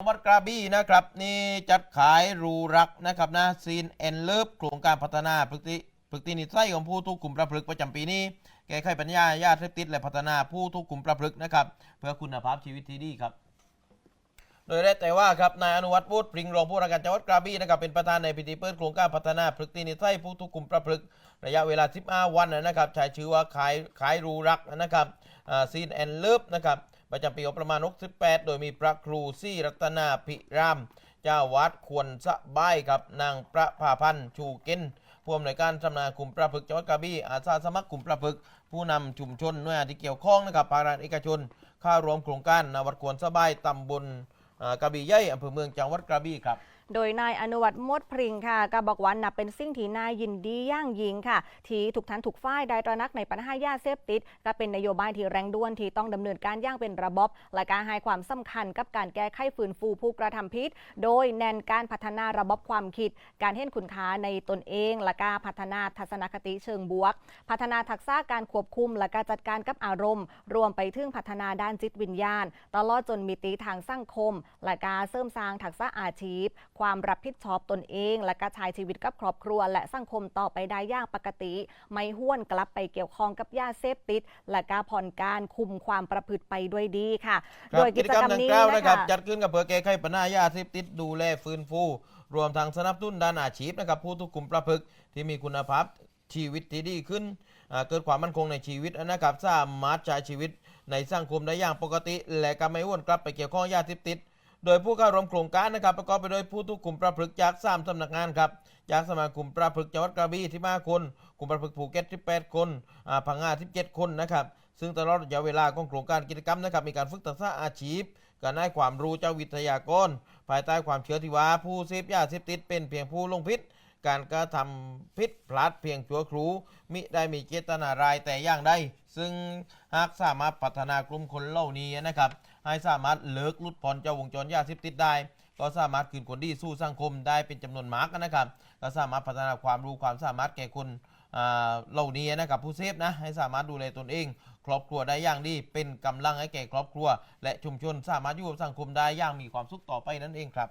วัดกระบี่นะครับนี่จัดขายรูรักนะครับนะซีนแอนเลิฟโครงการพัฒนาพฤติพฤตินิสัยของผู้ทุกกลุ่มประพฤติประจำปีนี้ แก้ไขปัญญายาเสพติดและพัฒนาผู้ทุกกลุ่มประพฤตินะครับ เพื่อคุณภาพชีวิตที่ดีครับ โดยได้แต่ว่าครับนายอนุวัฒน์วุฒิปริงรองผู้ว่าการจังหวัดกระบี่นะครับเป็นประธานในพิธีเปิดโครงการพัฒนาพฤตินิสัยผู้ทุกกลุ่มประพฤติระยะเวลา 15 วันนะครับใช้ชื่อว่าขายขายรูรักนะครับซีนแอนเลิฟนะครับ ประจำปีงบประมาณ68โดยมีพระครูซี่รัตนาภิราม เจ้าวัดควรสะบายครับนางพระภาพันธ์ชูเกินผู้อำนวยการสำนักกลุ่มประพฤกษ์จังหวัดกระบี่อาสาสมัครกลุ่มประพฤกษ์ผู้นำชุมชนหน่วยงานที่เกี่ยวข้องนะครับภาครัฐเอกชนเข้ารวมโครงการนาวัดควรสะบายตำบลกระบี่ใหญ่อำเภอเมืองจังหวัดกระบี่ครับ โดยนายอนุวัตมดพริงค่ะก็บอกว่านับเป็นสิ่งที่นายยินดีย่างยิงค่ะ ที่ถูกทันถูกฝ่ายได้ตระนักในปัญหายาเสพติด ก็เป็นนโยบายที่แรงด่วนที่ต้องดำเนินการย่างเป็นระบบและการให้ความสำคัญกับการแก้ไขฟื้นฟูผู้กระทำผิดโดยแนนการพัฒนาระบบความคิด การเห็นคุณค่าในตนเองและการพัฒนาทัศนคติเชิงบวก พัฒนาทักษะการควบคุม และการจัดการกับอารมณ์ รวมไปถึงพัฒนาด้านจิตวิญญาณ ตลอดจนมิติทางสังคม และการเสริมสร้างทักษะอาชีพความรับผิดชอบตนเอง และการใช้ชีวิตกับครอบครัว และสังคมต่อไปได้อย่างปกติ ไม่ห้วนกลับไปเกี่ยวข้องกับยาเสพติด และการผ่อนการคุมความประพฤติไปด้วยดีค่ะครัโดบยกิกิจจกรรกรมรมดังนี้กล่าวนะนะครับคะจัดขึ้นกับเพื่อแก้ไขปัญหายาเสพติดดูแลฟื้นฟู รวมทั้งสนับสนุนด้านอาชีพนะครับผู้ทุกกลุ่มประพฤกษ์ที่มีคุณภาพชีวิตที่ดีขึ้นอ่าเกิดความมั่นคงในชีวิตนะครับสามารถใช้ชีวิตในสังคมได้อย่างปกติ และก็ไม่อ้วนกลับไปเกี่ยวข้องยาเสพติด โดยผู้เข้าร่วมโครงการนะครับประกอบไปด้วยผู้ทุกกลุ่มประพฤกษ์จากสามสำนักงานครับจากสมาคมประพฤกษ์จังหวัดกระบี่ที่5คนกลุ่มประพฤกษ์ภูเก็ต18คนอ่าพังงา17คนนะครับซึ่งตลอดระยะเวลาของโครงการกิจกรรมนะครับมีการฝึกทักษะอาชีพการให้ความรู้เจ้าวิทยากร ภายใต้ความเชื่อที่ว่าผู้เสพยาเสพติดเป็นเพียงผู้ลงพิษ การกระทำผิดพลาดเพียงชั่วครูมิได้มีเจตนารายแต่อย่างใดซึ่งหากสามารถพัฒนากลุ่มคนเหล่านี้นะครับ ให้สามารถเลิกลุดพ้นจากวงจรยาเสพติดได้ ก็สามารถคืนคนดีสู่สังคมได้เป็นจำนวนมากนะครับ ก็สามารถพัฒนาความรู้ความสามารถแก่คนเหล่านี้นะครับผู้เสพนะให้สามารถดูแลตนเอง ครอบครัวได้อย่างดีเป็นกำลังให้แก่ครอบครัว และชุมชนสามารถอยู่กับสังคมได้อย่างมีความสุขต่อไปนั่นเองครับ